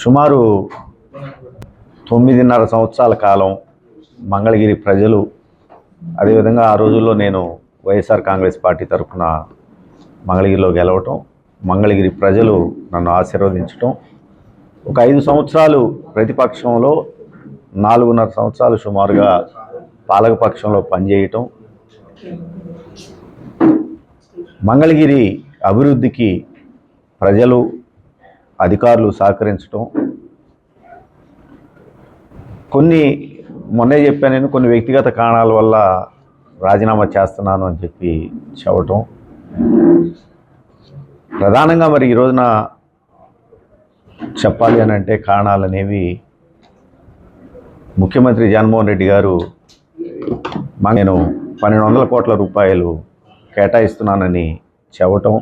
సుమారు తొమ్మిదిన్నర సంవత్సరాల కాలం మంగళగిరి ప్రజలు అదేవిధంగా ఆ రోజుల్లో నేను వైఎస్ఆర్ కాంగ్రెస్ పార్టీ తరఫున మంగళగిరిలో గెలవటం మంగళగిరి ప్రజలు నన్ను ఆశీర్వదించటం ఒక ఐదు సంవత్సరాలు ప్రతిపక్షంలో నాలుగున్నర సంవత్సరాలు సుమారుగా పాలకపక్షంలో పనిచేయటం మంగళగిరి అభివృద్ధికి ప్రజలు అధికారులు సహకరించటం. కొన్ని మొన్నే చెప్పాను నేను కొన్ని వ్యక్తిగత కారణాల వల్ల రాజీనామా చేస్తున్నాను అని చెప్పి చెప్పటం. ప్రధానంగా మరి ఈ రోజున చెప్పాలి అని అంటే కారణాలు అనేవి ముఖ్యమంత్రి జగన్మోహన్ రెడ్డి గారు నేను పన్నెండు వందల కోట్ల రూపాయలు కేటాయిస్తున్నానని చెప్పటం.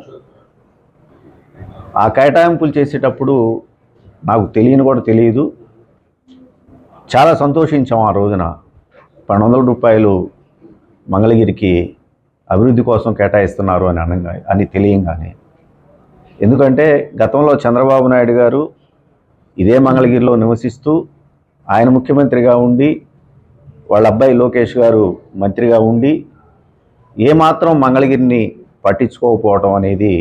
ఆ కేటాయింపులు చేసేటప్పుడు నాకు తెలియని కూడా తెలియదు. చాలా సంతోషించాం ఆ రోజున. పన్నెండు వందల రూపాయలు మంగళగిరికి అభివృద్ధి కోసం కేటాయిస్తున్నారు అని అనగా అని తెలియంగానే. ఎందుకంటే గతంలో చంద్రబాబు నాయుడు గారు ఇదే మంగళగిరిలో నివసిస్తూ ఆయన ముఖ్యమంత్రిగా ఉండి వాళ్ళ అబ్బాయి లోకేష్ గారు మంత్రిగా ఉండి ఏమాత్రం మంగళగిరిని పట్టించుకోకపోవటం అనేది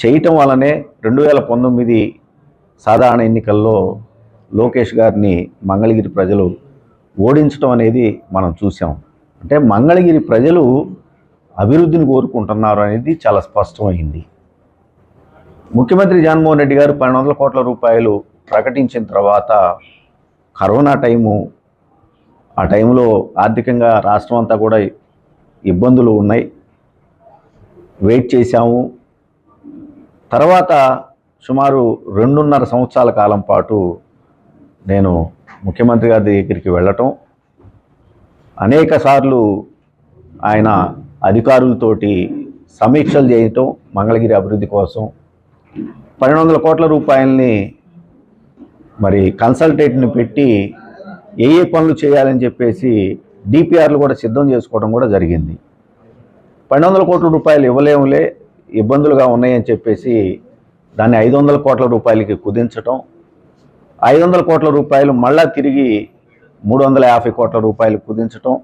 చేయటం వల్లనే రెండు వేల పంతొమ్మిది సాధారణ ఎన్నికల్లో లోకేష్ గారిని మంగళగిరి ప్రజలు ఓడించడం అనేది మనం చూసాం అంటే మంగళగిరి ప్రజలు అభివృద్ధిని కోరుకుంటున్నారు అనేది చాలా స్పష్టమైంది. ముఖ్యమంత్రి జగన్మోహన్ రెడ్డి గారు పన్నెండు వందల కోట్ల రూపాయలు ప్రకటించిన తర్వాత కరోనా టైము ఆ టైంలో ఆర్థికంగా రాష్ట్రం అంతా కూడా ఇబ్బందులు ఉన్నాయి. వెయిట్ చేశాము. తర్వాత సుమారు రెండున్నర సంవత్సరాల కాలం పాటు నేను ముఖ్యమంత్రి గారి దగ్గరికి వెళ్ళటం. అనేక సార్లు ఆయన అధికారులతోటి సమీక్షలు చేయటం మంగళగిరి అభివృద్ధి కోసం పన్నెండు వందల కోట్ల రూపాయలని మరి కన్సల్టేట్ని పెట్టి ఏ ఏ పనులు చేయాలని చెప్పేసి డిపిఆర్లు కూడా సిద్ధం చేసుకోవడం కూడా జరిగింది. పన్నెండు వందల కోట్ల రూపాయలు ఇవ్వలేములే ఇబ్బందులుగా ఉన్నాయని చెప్పేసి దాన్ని ఐదు వందల కోట్ల రూపాయలకి కుదించటం ఐదు వందల కోట్ల రూపాయలు మళ్ళా తిరిగి మూడు వందల యాభై కోట్ల రూపాయలు కుదించటం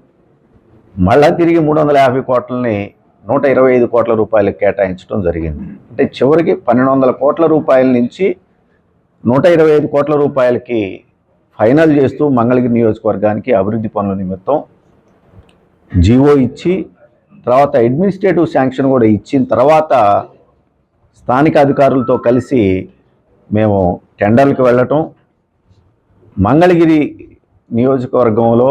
మళ్ళా తిరిగి మూడు వందల యాభై కోట్లని నూట ఇరవై ఐదు కోట్ల రూపాయలు కేటాయించడం జరిగింది. అంటే చివరికి పన్నెండు వందల కోట్ల రూపాయల నుంచి నూట ఇరవై ఐదు కోట్ల రూపాయలకి ఫైనల్ చేస్తూ మంగళగిరి నియోజకవర్గానికి అభివృద్ధి పనుల నిమిత్తం జీవో ఇచ్చి తర్వాత అడ్మినిస్ట్రేటివ్ శాంక్షన్ కూడా ఇచ్చిన తర్వాత స్థానిక అధికారులతో కలిసి మేము టెండర్లకు వెళ్ళటం. మంగళగిరి నియోజకవర్గంలో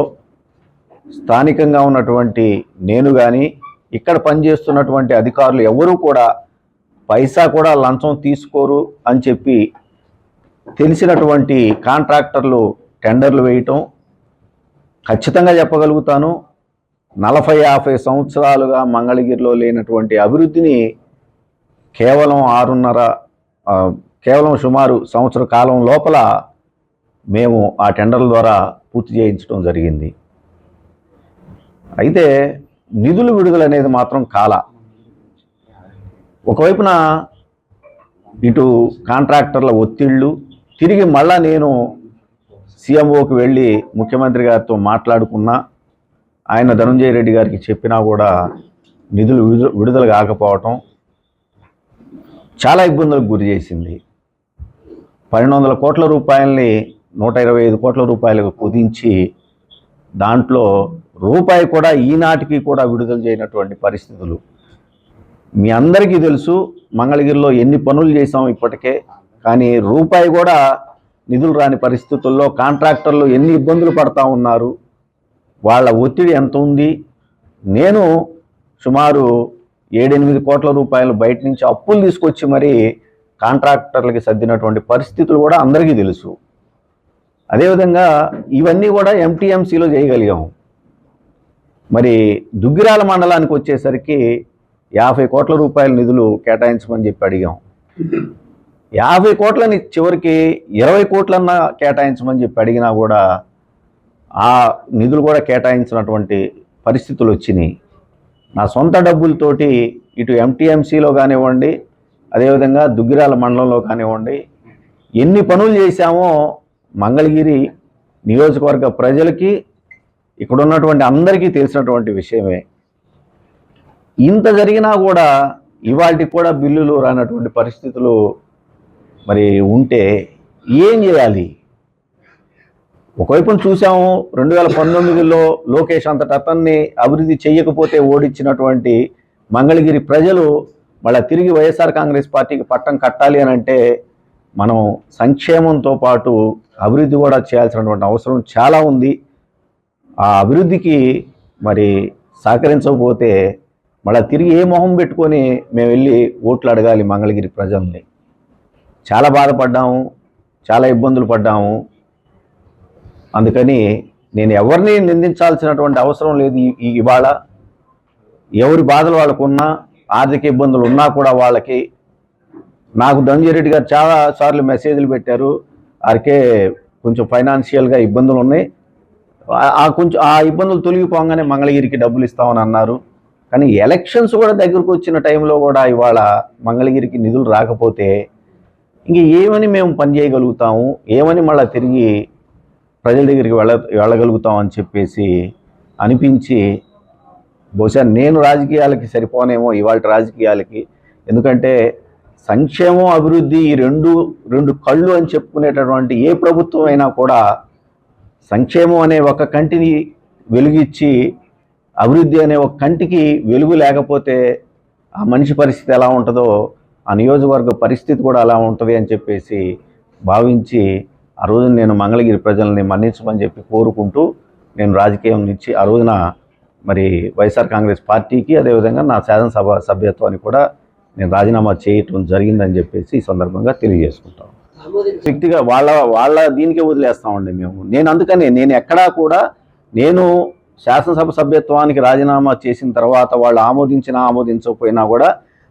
స్థానికంగా ఉన్నటువంటి నేను కానీ ఇక్కడ పనిచేస్తున్నటువంటి అధికారులు ఎవరూ కూడా పైసా కూడా లంచం తీసుకోరు అని చెప్పి తెలిసినటువంటి కాంట్రాక్టర్లు టెండర్లు వేయటం. ఖచ్చితంగా చెప్పగలుగుతాను. నలభై యాభై సంవత్సరాలుగా మంగళగిరిలో లేనటువంటి అభివృద్ధిని కేవలం ఆరున్నర కేవలం సుమారు సంవత్సర కాలం లోపల మేము ఆ టెండర్ల ద్వారా పూర్తి చేయించడం జరిగింది. అయితే నిధులు విడుదల అనేది మాత్రం కాల. ఒకవైపున ఇటు కాంట్రాక్టర్ల ఒత్తిళ్ళు తిరిగి మళ్ళా నేను సీఎంఓకి వెళ్ళి ముఖ్యమంత్రి గారితో మాట్లాడుకున్నా ఆయన ధనంజయ రెడ్డి గారికి చెప్పినా కూడా నిధులు విడుదల విడుదల కాకపోవటం చాలా ఇబ్బందులకు గురి చేసింది. పన్నెండు వందల కోట్ల రూపాయలని నూట ఇరవై ఐదు కోట్ల రూపాయలకు కుదించి దాంట్లో రూపాయి కూడా ఈనాటికి కూడా విడుదల చేయనటువంటి పరిస్థితులు. మీ అందరికీ తెలుసు మంగళగిరిలో ఎన్ని పనులు చేసాం ఇప్పటికే కానీ రూపాయి కూడా నిధులు రాని పరిస్థితుల్లో కాంట్రాక్టర్లు ఎన్ని ఇబ్బందులు పడతా ఉన్నారు వాళ్ళ ఒత్తిడి ఎంత ఉంది? నేను సుమారు ఏడెనిమిది కోట్ల రూపాయలు బయట నుంచి అప్పులు తీసుకొచ్చి మరి కాంట్రాక్టర్లకి సర్దినటువంటి పరిస్థితులు కూడా అందరికీ తెలుసు. అదేవిధంగా ఇవన్నీ కూడా ఎంటీఎంసీలో చేయగలిగాం. మరి దుగ్గిరాల మండలానికి వచ్చేసరికి యాభై కోట్ల రూపాయల నిధులు కేటాయించమని చెప్పి అడిగాం. యాభై కోట్లని చివరికి ఇరవై కోట్లన్నా కేటాయించమని చెప్పి అడిగినా కూడా ఆ నిధులు కూడా కేటాయించినటువంటి పరిస్థితులు వచ్చినాయి. నా సొంత డబ్బులతోటి ఇటు ఎంటీఎంసీలో కానివ్వండి అదేవిధంగా దుగ్గిరాల మండలంలో కానివ్వండి ఎన్ని పనులు చేశామో మంగళగిరి నియోజకవర్గ ప్రజలకి ఇక్కడ ఉన్నటువంటి అందరికీ తెలిసినటువంటి విషయమే. ఇంత జరిగినా కూడా ఇవాటికి కూడా బిల్లులు రానటువంటి పరిస్థితులు మరి ఉంటే ఏం చేయాలి? ఒకవైపున చూసాము రెండు వేల పంతొమ్మిదిలో లోకేష్ అంతట అతన్ని అభివృద్ధి చేయకపోతే ఓడించినటువంటి మంగళగిరి ప్రజలు మళ్ళీ తిరిగి వైఎస్ఆర్ కాంగ్రెస్ పార్టీకి పట్టం కట్టాలి అని అంటే మనం సంక్షేమంతో పాటు అభివృద్ధి కూడా చేయాల్సినటువంటి అవసరం చాలా ఉంది. ఆ అభివృద్ధికి మరి సహకరించకపోతే మళ్ళీ తిరిగి ఏ మొహం పెట్టుకొని మేము వెళ్ళి ఓట్లు అడగాలి మంగళగిరి ప్రజల్ని. చాలా బాధపడ్డాము చాలా ఇబ్బందులు పడ్డాము. అందుకని నేను ఎవరిని నిందించాల్సినటువంటి అవసరం లేదు ఇవాళ. ఎవరి బాధలు వాళ్ళకున్నా ఆర్థిక ఇబ్బందులు ఉన్నా కూడా వాళ్ళకి. నాకు ధనంజయరెడ్డి గారు చాలా సార్లు మెసేజ్లు పెట్టారు. అరికే కొంచెం ఫైనాన్షియల్గా ఇబ్బందులు ఉన్నాయి. ఆ- కొంచెం ఆ ఇబ్బందులు తొలగిపోగానే మంగళగిరికి డబ్బులు ఇస్తామని అన్నారు. కానీ ఎలక్షన్స్ కూడా దగ్గరకు వచ్చిన టైంలో కూడా ఇవాళ మంగళగిరికి నిధులు రాకపోతే ఇంక ఏమని మేము పని చేయగలుగుతాము? ఏమని మళ్ళీ తిరిగి ప్రజల దగ్గరికి వెళ్ళ వెళ్ళగలుగుతాం అని చెప్పేసి అనిపించి బహుశా నేను రాజకీయాలకి సరిపోనేమో ఇవాళ రాజకీయాలకి. ఎందుకంటే సంక్షేమం అభివృద్ధి ఈ రెండు రెండు కళ్ళు అని చెప్పుకునేటటువంటి ఏ ప్రభుత్వం అయినా కూడా సంక్షేమం అనే ఒక కంటిని వెలుగిచ్చి అభివృద్ధి అనే ఒక కంటికి వెలుగు లేకపోతే ఆ మనిషి పరిస్థితి ఎలా ఉంటుందో ఆ నియోజకవర్గ పరిస్థితి కూడా అలా ఉంటుంది అని చెప్పేసి భావించి ఆ రోజు నేను మంగళగిరి ప్రజల్ని మన్నించమని చెప్పి కోరుకుంటూ నేను రాజకీయం నుంచి ఆ రోజున మరి వైఎస్ఆర్ కాంగ్రెస్ పార్టీకి అదేవిధంగా నా శాసనసభ సభ్యత్వాన్ని కూడా నేను రాజీనామా చేయటం జరిగిందని చెప్పేసి ఈ సందర్భంగా తెలియజేసుకుంటాం వ్యక్తిగా వాళ్ళ వాళ్ళ దీనికే వదిలేస్తామండి మేము. నేను అందుకనే నేను ఎక్కడా కూడా నేను శాసనసభ సభ్యత్వానికి రాజీనామా చేసిన తర్వాత వాళ్ళు ఆమోదించినా ఆమోదించకపోయినా కూడా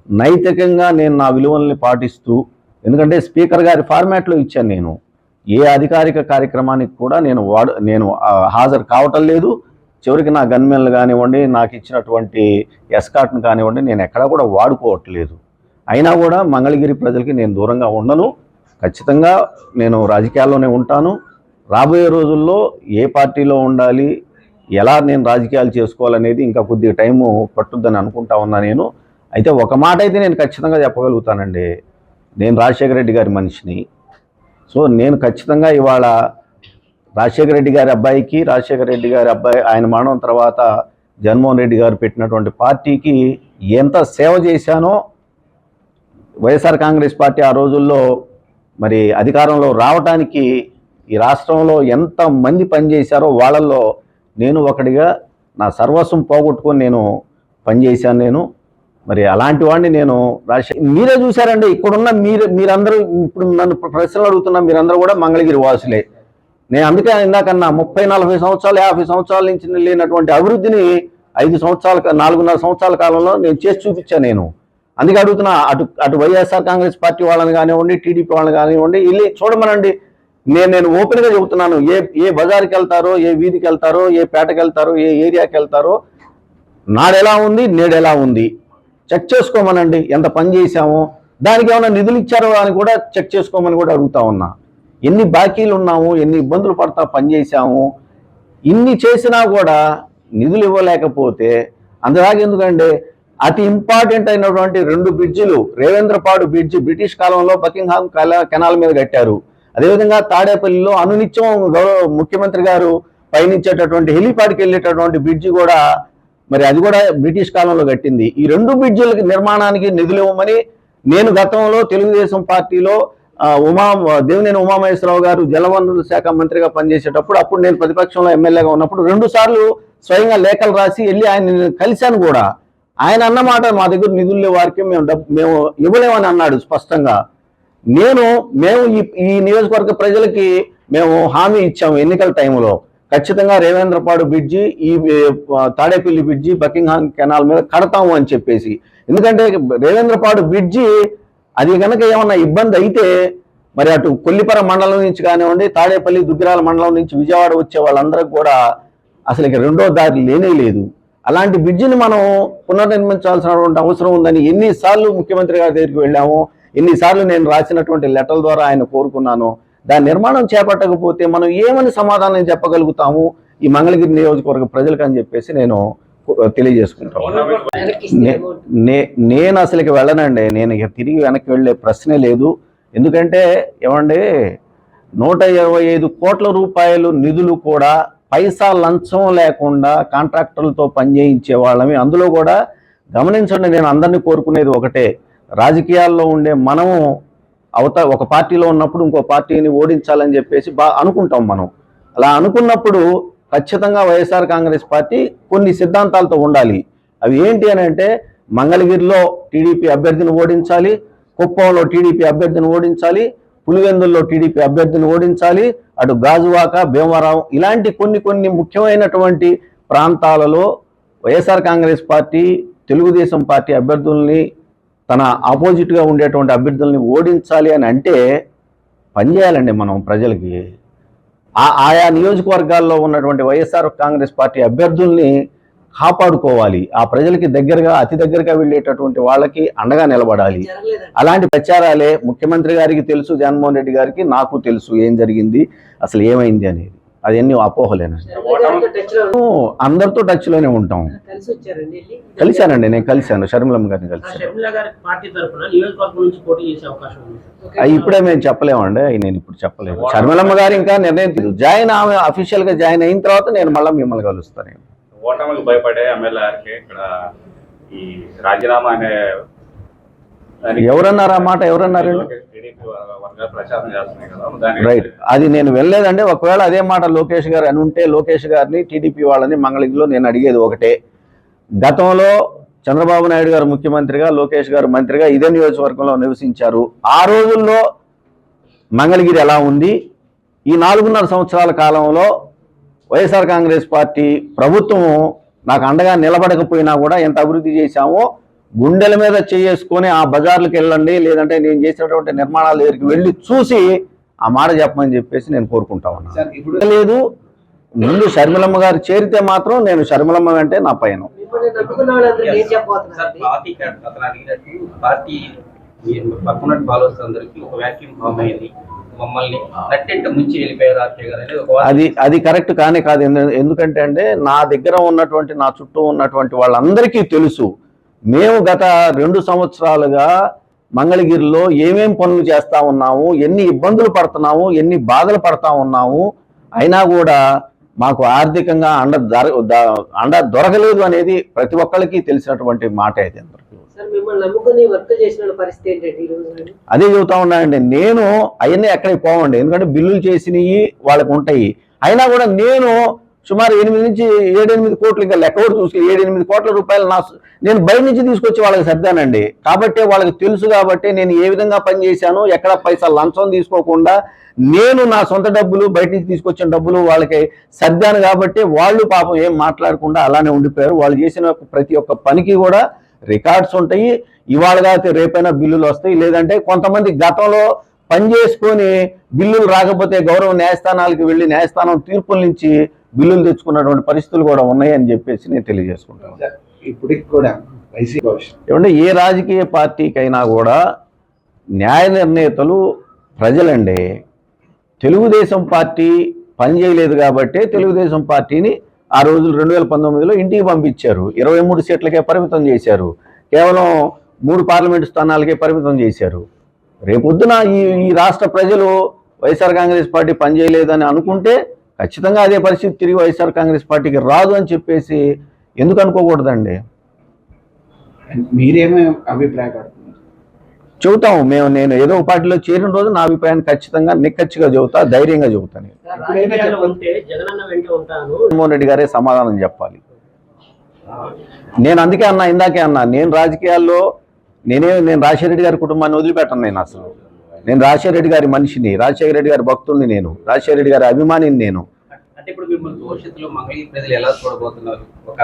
నైతికంగా నేను నా విలువల్ని పాటిస్తూ ఎందుకంటే స్పీకర్ గారి ఫార్మాట్లో ఇచ్చాను నేను. ఏ అధికారిక కార్యక్రమానికి కూడా నేను వాడు నేను హాజరు కావటం లేదు. చివరికి నా గన్మెన్లు కానివ్వండి నాకు ఇచ్చినటువంటి ఎస్కాట్ను కానివ్వండి నేను ఎక్కడా కూడా వాడుకోవట్లేదు అయినా కూడా మంగళగిరి ప్రజలకి నేను దూరంగా ఉండను. ఖచ్చితంగా నేను రాజకీయాల్లోనే ఉంటాను. రాబోయే రోజుల్లో ఏ పార్టీలో ఉండాలి ఎలా నేను రాజకీయాలు చేసుకోవాలనేది ఇంకా కొద్దిగా టైము పట్టుద్దని అనుకుంటా ఉన్నా నేను. అయితే ఒక మాట అయితే నేను ఖచ్చితంగా చెప్పగలుగుతానండి. నేను రాజశేఖర రెడ్డి గారి మనిషిని. సో నేను ఖచ్చితంగా ఇవాళ రాజశేఖర రెడ్డి గారి అబ్బాయికి రాజశేఖర రెడ్డి గారి అబ్బాయి ఆయన మరణం తర్వాత జగన్మోహన్ రెడ్డి గారు పెట్టినటువంటి పార్టీకి ఎంత సేవ చేశానో వైఎస్ఆర్ కాంగ్రెస్ పార్టీ ఆ రోజుల్లో మరి అధికారంలో రావడానికి ఈ రాష్ట్రంలో ఎంత మంది పనిచేశారో వాళ్ళల్లో నేను ఒకటిగా నా సర్వస్వం పోగొట్టుకొని నేను పనిచేశాను నేను. మరి అలాంటి వాడిని నేను రాజశేఖర్ మీరే చూసారండి ఇక్కడున్న మీరు మీరందరూ ఇప్పుడు నన్ను ప్రశ్నలు అడుగుతున్న మీరందరూ కూడా మంగళగిరి వాసులే. నేను అందుకే ఇందాకన్నా ముప్పై నలభై సంవత్సరాలు యాభై సంవత్సరాల నుంచి లేనటువంటి అభివృద్ధిని ఐదు సంవత్సరాల నాలుగున్నర సంవత్సరాల కాలంలో నేను చేసి చూపించాను నేను. అందుకే అడుగుతున్నా అటు అటు వైఎస్ఆర్ కాంగ్రెస్ పార్టీ వాళ్ళని కానివ్వండి టీడీపీ వాళ్ళని కానివ్వండి వెళ్ళి చూడమనండి. నేను నేను ఓపెన్గా చెబుతున్నాను ఏ ఏ బజార్కి వెళ్తారో ఏ వీధికి వెళ్తారో ఏ పేటకి వెళ్తారో ఏ ఏరియాకి వెళ్తారో నాడెలా ఉంది నేడెలా ఉంది? చెక్ చేసుకోమనండి ఎంత పని చేశామో. దానికి ఏమైనా నిధులు ఇచ్చారో అని కూడా చెక్ చేసుకోమని కూడా అడుగుతా ఉన్నా. ఎన్ని బాకీలు ఉన్నాము ఎన్ని ఇబ్బందులు పడతా పనిచేసాము ఇన్ని చేసినా కూడా నిధులు ఇవ్వలేకపోతే అందులాగా ఎందుకంటే అతి ఇంపార్టెంట్ అయినటువంటి రెండు బ్రిడ్జిలు రేవేంద్రపాడు బ్రిడ్జి బ్రిటిష్ కాలంలో బకింగ్హామ్ కల- కెనాల్ మీద కట్టారు. అదేవిధంగా తాడేపల్లిలో అనునిత్యం గౌరవ ముఖ్యమంత్రి గారు పయనించేటటువంటి హెలిపాడ్కి వెళ్ళేటటువంటి బ్రిడ్జి కూడా మరి అది కూడా బ్రిటిష్ కాలంలో కట్టింది. ఈ రెండు బ్రిడ్జిలకి నిర్మాణానికి నిధులు ఇవ్వమని నేను గతంలో తెలుగుదేశం పార్టీలో ఉమా దేవినేని ఉమామహేశ్వరరావు గారు జలవనరుల శాఖ మంత్రిగా పనిచేసేటప్పుడు అప్పుడు నేను ప్రతిపక్షంలో ఎమ్మెల్యేగా ఉన్నప్పుడు రెండు సార్లు స్వయంగా లేఖలు రాసి వెళ్ళి ఆయన కలిశాను కూడా. ఆయన అన్నమాట మా దగ్గర నిధులు వారికి మేము డబ్బు మేము ఇవ్వలేమని అన్నాడు స్పష్టంగా. నేను మేము ఈ ఈ నియోజకవర్గ ప్రజలకి మేము హామీ ఇచ్చాము ఎన్నికల టైంలో ఖచ్చితంగా రేవేంద్రపాడు బ్రిడ్జి ఈ తాడేపల్లి బ్రిడ్జి బకింగ్హామ్ కెనాల్ మీద కడతాము అని చెప్పేసి. ఎందుకంటే రేవేంద్రపాడు బ్రిడ్జి అది కనుక ఏమన్నా ఇబ్బంది అయితే మరి అటు కొల్లిపర మండలం నుంచి కానివ్వండి తాడేపల్లి దుగ్గిరాల మండలం నుంచి విజయవాడ వచ్చే వాళ్ళందరూ కూడా అసలు ఇక రెండో దారి లేనే లేదు. అలాంటి బ్రిడ్జిని మనం పునర్నిర్మించాల్సినటువంటి అవసరం ఉందని ఎన్నిసార్లు ముఖ్యమంత్రి గారి దగ్గరికి వెళ్ళాము. ఎన్నిసార్లు నేను రాసినటువంటి లెటర్ల ద్వారా ఆయన కోరుకున్నాను. దాని నిర్మాణం చేపట్టకపోతే మనం ఏమని సమాధానం చెప్పగలుగుతాము? ఈ మంగళగిరి నియోజకవర్గ ప్రజలకు అని చెప్పేసి నేను తెలియజేసుకుంటాను నేను అసలు ఇక వెళ్ళనండి. నేను ఇక తిరిగి వెనక్కి వెళ్ళే ప్రశ్నే లేదు. ఎందుకంటే ఏమండి? నూట ఇరవై ఐదు కోట్ల రూపాయలు నిధులు కూడా పైసా లంచం లేకుండా కాంట్రాక్టర్లతో పనిచేయించే వాళ్ళమి. అందులో కూడా గమనించండి నేను అందరినీ కోరుకునేది ఒకటే. రాజకీయాల్లో ఉండే మనము అవత ఒక పార్టీలో ఉన్నప్పుడు ఇంకో పార్టీని ఓడించాలని చెప్పేసి బా అనుకుంటాం మనం. అలా అనుకున్నప్పుడు ఖచ్చితంగా వైఎస్ఆర్ కాంగ్రెస్ పార్టీ కొన్ని సిద్ధాంతాలతో ఉండాలి. అవి ఏంటి అని అంటే మంగళగిరిలో టీడీపీ అభ్యర్థిని ఓడించాలి కుప్పంలో టీడీపీ అభ్యర్థిని ఓడించాలి పులివెందుల్లో టీడీపీ అభ్యర్థిని ఓడించాలి అటు గాజువాక భీమవరం ఇలాంటి కొన్ని కొన్ని ముఖ్యమైనటువంటి ప్రాంతాలలో YSR Congress party Telugu Desam party అభ్యర్థుల్ని తన ఆపోజిట్గా ఉండేటువంటి అభ్యర్థుల్ని ఓడించాలి అని అంటే పనిచేయాలండి మనం ప్రజలకి. ఆ ఆయా నియోజకవర్గాల్లో ఉన్నటువంటి వైఎస్ఆర్ కాంగ్రెస్ పార్టీ అభ్యర్థుల్ని కాపాడుకోవాలి. ఆ ప్రజలకి దగ్గరగా అతి దగ్గరగా వెళ్ళేటటువంటి వాళ్ళకి అండగా నిలబడాలి. అలాంటి ప్రచారాలే ముఖ్యమంత్రి గారికి తెలుసు జగన్మోహన్ రెడ్డి గారికి నాకు తెలుసు ఏం జరిగింది అసలు ఏమైంది అనేది అదన్నీ అపోహలేనండి టచ్లో మేము అందరితో టచ్లోనే ఉంటాం. కలిసి వచ్చారండి వెళ్ళి? కలిశానండి నేను కలిశాను. షర్మిలమ్మ గారిని కలిశాను. ఇప్పుడే మేము చెప్పలేమండి. అవి నేను ఇప్పుడు చెప్పలేము షర్మిలమ్మ గారు ఇంకా నిర్ణయం జాయిన్ ఆమె అఫీషియల్గా జాయిన్ అయిన తర్వాత నేను మళ్ళీ మిమ్మల్ని కలుస్తాను. భయపడే ఎమ్మెల్యేకి ఇక్కడ ఈ రాజీనామా అనే ఎవరన్నారు ఆ మాట? దానికి. రైట్ అది నేను వెళ్ళలేదంటే ఒకవేళ అదే మాట లోకేష్ గారు అని ఉంటే లోకేష్ గారిని టీడీపీ వాళ్ళని మంగళగిరిలో నేను అడిగేది ఒకటే. గతంలో చంద్రబాబు నాయుడు గారు ముఖ్యమంత్రిగా లోకేష్ గారు మంత్రిగా ఇదే నియోజకవర్గంలో నివసించారు. ఆ రోజుల్లో మంగళగిరి ఎలా ఉంది? ఈ నాలుగున్నర సంవత్సరాల కాలంలో వైఎస్ఆర్ కాంగ్రెస్ పార్టీ ప్రభుత్వం నాకు అండగా నిలబడకపోయినా కూడా ఎంత అభివృద్ధి చేశామో గుండెల మీద చేసుకొని ఆ బజార్లకు వెళ్ళండి లేదంటే నేను చేసినటువంటి నిర్మాణాల దగ్గరికి వెళ్ళి చూసి ఆ మాట చెప్పమని చెప్పేసి నేను కోరుకుంటా ఉన్నాను సార్ ఇప్పుడు లేదు ముందు షర్మిలమ్మ గారు చేరితే మాత్రం నేను షర్మిలమ్మ వెంటే నా పైన. అది అది కరెక్ట్ కానే కాదు. ఎందు- ఎందుకంటే అంటే నా దగ్గర ఉన్నటువంటి నా చుట్టూ ఉన్నటువంటి వాళ్ళందరికీ తెలుసు మేము గత రెండు సంవత్సరాలుగా మంగళగిరిలో ఏమేం పనులు చేస్తా ఉన్నాము ఎన్ని ఇబ్బందులు పడుతున్నాము ఎన్ని బాధలు పడతా ఉన్నాము అయినా కూడా మాకు ఆర్థికంగా అండ అండ దొరకలేదు అనేది ప్రతి ఒక్కరికి తెలిసినటువంటి మాట రోజు అదే చెబుతా ఉన్నానండి నేను అవన్నీ ఎక్కడికి పోవండి ఎందుకంటే బిల్లులు చేసినవి వాళ్ళకు ఉంటాయి. అయినా కూడా నేను సుమారు ఎనిమిది నుంచి ఏడెనిమిది కోట్లు ఇంకా లెక్క కూడా చూసి ఏడెనిమిది కోట్ల రూపాయలు నా నేను బయట నుంచి తీసుకొచ్చి వాళ్ళకి సర్దానండి. కాబట్టి వాళ్ళకి తెలుసు కాబట్టి నేను ఏ విధంగా పనిచేశాను ఎక్కడ పైసా లంచం తీసుకోకుండా నేను నా సొంత డబ్బులు బయట నుంచి తీసుకొచ్చిన డబ్బులు వాళ్ళకి సర్దాను కాబట్టి వాళ్ళు పాపం ఏం మాట్లాడకుండా అలానే ఉండిపోయారు. వాళ్ళు చేసిన ప్రతి ఒక్క పనికి కూడా రికార్డ్స్ ఉంటాయి. ఇవాళ కాకపోతే రేపైనా బిల్లులు వస్తాయి. లేదంటే కొంతమంది గతంలో పని చేసుకొని బిల్లులు రాకపోతే గౌరవ న్యాయస్థానాలకు వెళ్ళి న్యాయస్థానం తీర్పుల నుంచి బిల్లులు తెచ్చుకున్నటువంటి పరిస్థితులు కూడా ఉన్నాయని చెప్పేసి నేను తెలియజేసుకుంటాను. ఇప్పటికి కూడా ఏమంటే ఏ రాజకీయ పార్టీకైనా కూడా న్యాయ నిర్ణేతలు ప్రజలండి. తెలుగుదేశం పార్టీ పనిచేయలేదు కాబట్టే తెలుగుదేశం పార్టీని ఆ రోజులు రెండు వేల పంతొమ్మిదిలో ఇంటికి పంపించారు. ఇరవై మూడు సీట్లకే పరిమితం చేశారు. కేవలం మూడు పార్లమెంటు స్థానాలకే పరిమితం చేశారు. రేపొద్దున ఈ ఈ రాష్ట్ర ప్రజలు వైఎస్ఆర్ కాంగ్రెస్ పార్టీ పనిచేయలేదని అనుకుంటే ఖచ్చితంగా అదే పరిస్థితి తిరిగి వైఎస్ఆర్ కాంగ్రెస్ పార్టీకి రాదు అని చెప్పేసి ఎందుకు అనుకోకూడదండి? మీరేమో అభిప్రాయపడుతున్నారు? చెబుతాము. మేము నేను ఏదో ఒక పార్టీలో చేరిన రోజు నా అభిప్రాయాన్ని ఖచ్చితంగా నిక్కచ్చిగా చెబుతా ధైర్యంగా చెబుతాను జగన్మోహన్ రెడ్డి గారే సమాధానం చెప్పాలి. నేను అందుకే అన్నా ఇందాకే అన్నా నేను రాజకీయాల్లో నేనే నేను రాజశేఖర రెడ్డి గారి కుటుంబాన్ని వదిలిపెట్టను నేను అసలు. నేను రాజశేఖర రెడ్డి గారి మనిషిని రాజశేఖర రెడ్డి గారి భక్తుడిని నేను రాజశేఖర రెడ్డి గారి అభిమానిని నేను. అంటే ఇప్పుడు మిమ్మల్ని భవిష్యత్తులో మంగళగిరి ప్రజలు ఎలా చూడబోతున్నారు? ఒక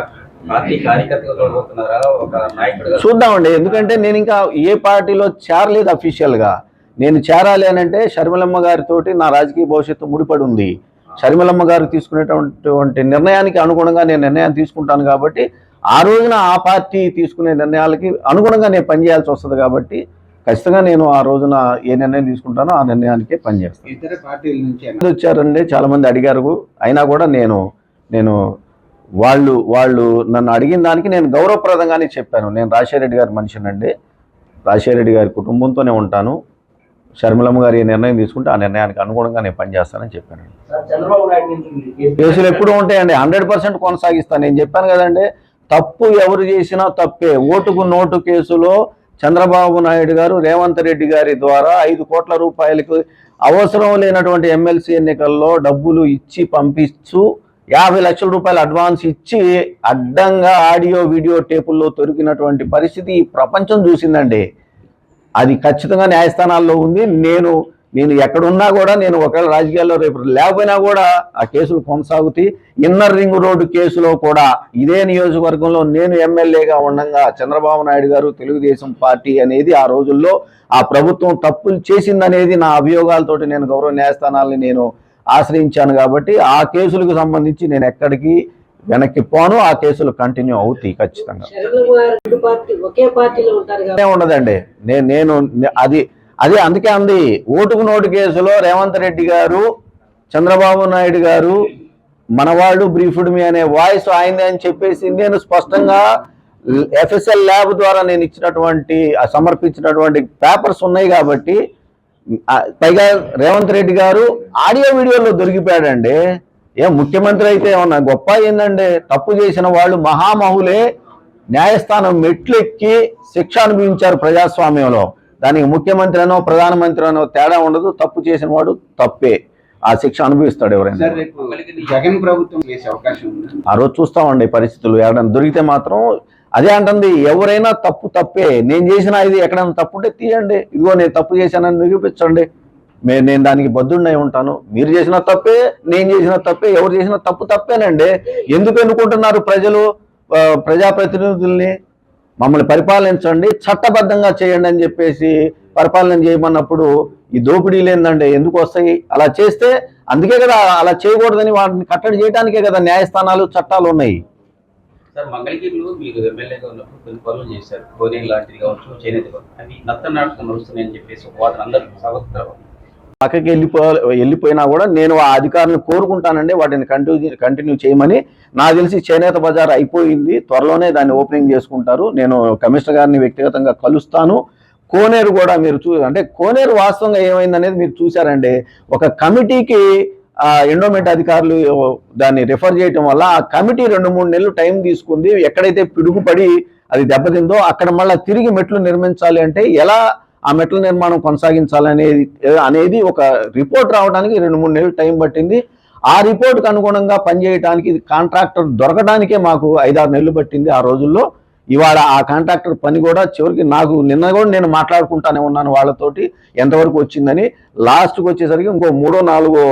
పార్టీ కార్యకర్తగా చూడబోతున్నారా? ఒక నాయకుడిగా చూద్దామండి ఎందుకంటే నేను ఇంకా ఏ పార్టీలో చేరలేదు అఫీషియల్గా. నేను చేరాలి అని అంటే షర్మిలమ్మ గారితోటి నా రాజకీయ భవిష్యత్తు ముడిపడి ఉంది షర్మిలమ్మ గారు తీసుకునేటటువంటి నిర్ణయానికి అనుగుణంగా నేను నిర్ణయాన్ని తీసుకుంటాను కాబట్టి ఆ రోజున ఆ పార్టీ తీసుకునే నిర్ణయాలకి అనుగుణంగా నేను పనిచేయాల్సి వస్తుంది కాబట్టి ఖచ్చితంగా నేను ఆ రోజున ఏ నిర్ణయం తీసుకుంటానో ఆ నిర్ణయానికే పనిచేస్తాను. ఇతర పార్టీల నుంచి ఏమైనా మంది వచ్చారండి చాలా మంది అడిగారు. అయినా కూడా నేను నేను వాళ్ళు వాళ్ళు నన్ను అడిగిన దానికి నేను గౌరవప్రదంగానే చెప్పాను. నేను రాజశేఖర రెడ్డి గారి మనిషినండి. రాజశేఖర రెడ్డి గారి కుటుంబంతోనే ఉంటాను. షర్మిలమ్మ గారు ఏ నిర్ణయం తీసుకుంటే ఆ నిర్ణయానికి అనుగుణంగా నేను పనిచేస్తానని చెప్పాను. చంద్రబాబు నాయుడు నుంచి కేసులు ఎప్పుడు ఉంటాయండి. హండ్రెడ్ పర్సెంట్ కొనసాగిస్తాను. నేను చెప్పాను కదండి తప్పు ఎవరు చేసినా తప్పే. ఓటుకు నోటు కేసులో చంద్రబాబు నాయుడు గారు రేవంత్ రెడ్డి గారి ద్వారా ఐదు కోట్ల రూపాయలకు అవసరం లేనటువంటి ఎమ్మెల్సీ ఎన్నికల్లో డబ్బులు ఇచ్చి పంపిస్తూ యాభై లక్షల రూపాయలు అడ్వాన్స్ ఇచ్చి అడ్డంగా ఆడియో వీడియో టేపుల్లో దొరికినటువంటి పరిస్థితి ఈ ప్రపంచం చూసిందండి. అది ఖచ్చితంగా న్యాయస్థానాల్లో ఉంది. నేను నేను ఎక్కడున్నా కూడా నేను ఒకవేళ రాజకీయాల్లో రేపు లేకపోయినా కూడా ఆ కేసులు కొనసాగుతాయి. ఇన్నర్ రింగ్ రోడ్డు కేసులో కూడా ఇదే నియోజకవర్గంలో నేను ఎమ్మెల్యేగా ఉండగా చంద్రబాబు నాయుడు గారు తెలుగుదేశం పార్టీ అనేది ఆ రోజుల్లో ఆ ప్రభుత్వం తప్పులు చేసిందనేది నా అభియోగాలతోటి నేను గౌరవ న్యాయస్థానాలని నేను ఆశ్రయించాను కాబట్టి ఆ కేసులకు సంబంధించి నేను ఎక్కడికి వెనక్కి పోను ఆ కేసులు కంటిన్యూ అవుతాయి ఖచ్చితంగా. ఉండదండి నేను నేను అది అదే అందుకే అంది ఓటుకు నోటు కేసులో రేవంత్ రెడ్డి గారు చంద్రబాబు నాయుడు గారు మనవాళ్ళు బ్రీఫ్డ్ మీ అనే వాయిస్ ఆయనదే అని చెప్పేసి నేను స్పష్టంగా ఎఫ్ఎస్ఎల్ ల్యాబ్ ద్వారా నేను ఇచ్చినటువంటి సమర్పించినటువంటి పేపర్స్ ఉన్నాయి కాబట్టి పైగా రేవంత్ రెడ్డి గారు ఆడియో వీడియోలో దొరికిపోయాడండి. ఏం ముఖ్యమంత్రి అయితే ఏమన్నా గొప్ప ఏందండి తప్పు చేసిన వాళ్ళు మహామహులే న్యాయస్థానం మెట్లెక్కి శిక్ష అనుభవించారు ప్రజాస్వామ్యంలో. దానికి ముఖ్యమంత్రి అనో ప్రధానమంత్రి అనో తేడా ఉండదు. తప్పు చేసిన వాడు తప్పే. ఆ శిక్ష అనుభవిస్తాడు ఎవరైనా. జగన్ ప్రభుత్వం చేసే అవకాశం ఆ రోజు చూస్తామండి పరిస్థితులు. ఎవరైనా దొరికితే మాత్రం అదే అంటుంది. ఎవరైనా తప్పు తప్పే. నేను చేసిన ఇది ఎక్కడైనా తప్పు ఉంటే తీయండి. ఇదిగో నేను తప్పు చేశానని నిరూపించండి. నేను దానికి బద్దుడినై ఉంటాను. మీరు చేసిన తప్పే నేను చేసిన తప్పే ఎవరు చేసిన తప్పు తప్పేనండి. ఎందుకు ఎన్నుకుంటున్నారు ప్రజలు? ప్రజాప్రతినిధుల్ని మమ్మల్ని పరిపాలించండి చట్టబద్ధంగా చేయండి అని చెప్పేసి పరిపాలన చేయమన్నప్పుడు ఈ దోపిడీలు ఏందండి ఎందుకు వస్తాయి? అలా చేస్తే అందుకే కదా అలా చేయకూడదని వాటిని కట్టడి చేయడానికే కదా న్యాయస్థానాలు చట్టాలు ఉన్నాయి. సార్ మంగళగిరిలో మీరు ఎమ్మెల్యేగా ఉన్నప్పుడు కొన్ని పనులు చేశారు. కోనేరు కావచ్చు చేనేత అవి నత్తనాటకం నడుస్తున్నాయని చెప్పేసి అందరూ పక్కకి వెళ్ళిపో వెళ్ళిపోయినా కూడా నేను ఆ అధికారులను కోరుకుంటానండి. వాటిని కంటిన్యూ కంటిన్యూ చేయమని. నాకు తెలిసి చేనేత బజార్ అయిపోయింది. త్వరలోనే దాన్ని ఓపెనింగ్ చేసుకుంటారు. నేను కమిషనర్ గారిని వ్యక్తిగతంగా కలుస్తాను. కోనేరు కూడా మీరు చూ అంటే కోనేరు వాస్తవంగా ఏమైందనేది మీరు చూశారండి. ఒక కమిటీకి ఆ ఎండోమెంట్ అధికారులు దాన్ని రిఫర్ చేయటం వల్ల ఆ కమిటీ రెండు మూడు నెలలు టైం తీసుకుంది. ఎక్కడైతే పిడుగుపడి అది దెబ్బతిందో అక్కడ మళ్ళీ తిరిగి మెట్లు నిర్మించాలి అంటే ఎలా ఆ మెట్ల నిర్మాణం కొనసాగించాలనేది అనేది ఒక రిపోర్ట్ రావడానికి రెండు మూడు నెలలు టైం పట్టింది. ఆ రిపోర్ట్కి అనుగుణంగా పనిచేయడానికి కాంట్రాక్టర్ దొరకడానికే మాకు ఐదారు నెలలు పట్టింది ఆ రోజుల్లో. ఇవాళ ఆ కాంట్రాక్టర్ పని కూడా చివరికి నాకు నిన్న కూడా నేను మాట్లాడుకుంటానే ఉన్నాను వాళ్ళతోటి ఎంతవరకు వచ్చిందని. లాస్ట్కి వచ్చేసరికి ఇంకో మూడో నాలుగో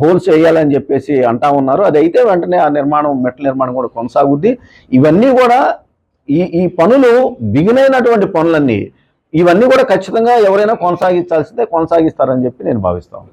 హోల్స్ వేయాలని చెప్పేసి అంటా ఉన్నారు. అది అయితే వెంటనే ఆ నిర్మాణం మెట్ల నిర్మాణం కూడా కొనసాగుద్ది. ఇవన్నీ కూడా ఈ ఈ పనులు బిగినైనటువంటి పనులన్నీ ఇవన్నీ కూడా ఖచ్చితంగా ఎవరైనా కొనసాగించాల్సిందే కొనసాగిస్తారని చెప్పి నేను భావిస్తాను